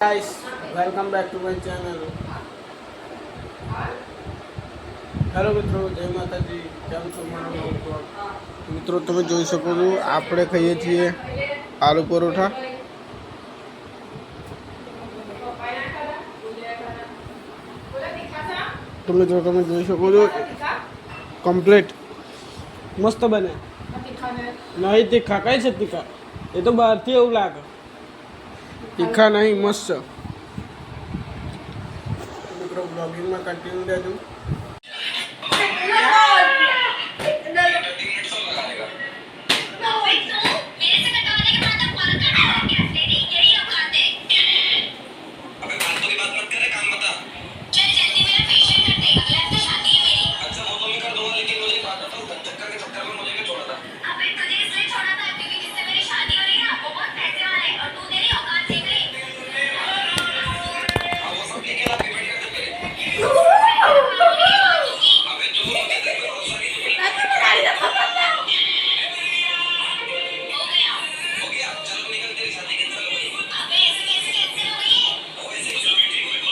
guys welcome back to my channel hello મિત્રો જય માતાજી કેમ છો મારો નવો vlog? મિત્રો તમે જોઈ શકો છો આપણે ખાઈએ છીએ આલુ પરોઠા તો મિત્રો તમે જોઈ શકો છો કમ્પ્લીટ મસ્ત બને નહીં તીખા કઈ છે તીખા એ તો બહારથી એવું લાગે તીખા નહીં મસ્ત. મિત્રો બ્લોગિંગમાં કન્ટિન્યુ રહેજો.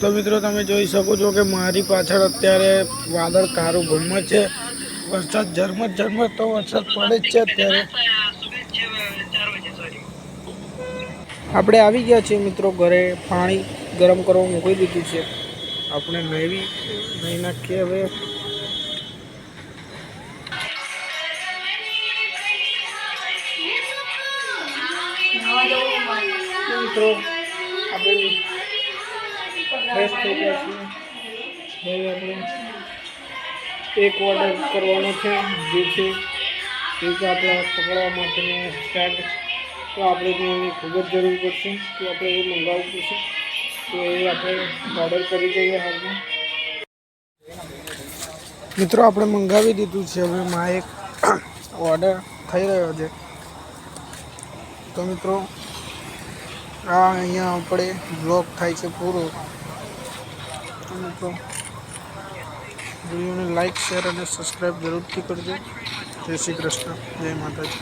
તો મિત્રો તમે જોઈ શકો છો કે મારી પાછળ અત્યારે વાદળ કારું ઘુમ્મર છે. વરસાદ ઝરમર ઝરમર તો વરસાદ પડે જ છે અત્યારે. આપણે આવી ગયા છીએ મિત્રો ઘરે પાણી ગરમ કરવા મૂકી દીધું છે. આપણે નહેવી નહીં નાખીએ હવે. મિત્રો આપણે ફ્રેશ થઈ ગયા છીએ આપણે એક ઓર્ડર કરવાનો છે, જે છે એક આપણે પકડવા માટેનો સ્ટાર્ટ તો આપણે એની ખૂબ જ જરૂર પડશે તો આપણે એ મંગાવવું પડશે. તો એ આપણે ઓર્ડર કરી દઈએ હાલમાં. મિત્રો, આપણે મંગાવી દીધું છે. હવે માં એક ઓર્ડર થઈ રહ્યો છે. તો મિત્રો, આ અહીંયા આપણે બ્લોક થાય છે પૂરો. તો મિત્રો વિડીયોને લાઇક શેર અને સબસ્ક્રાઈબ જરૂરથી કરજો. જય શ્રી કૃષ્ણ. જય માતાજી.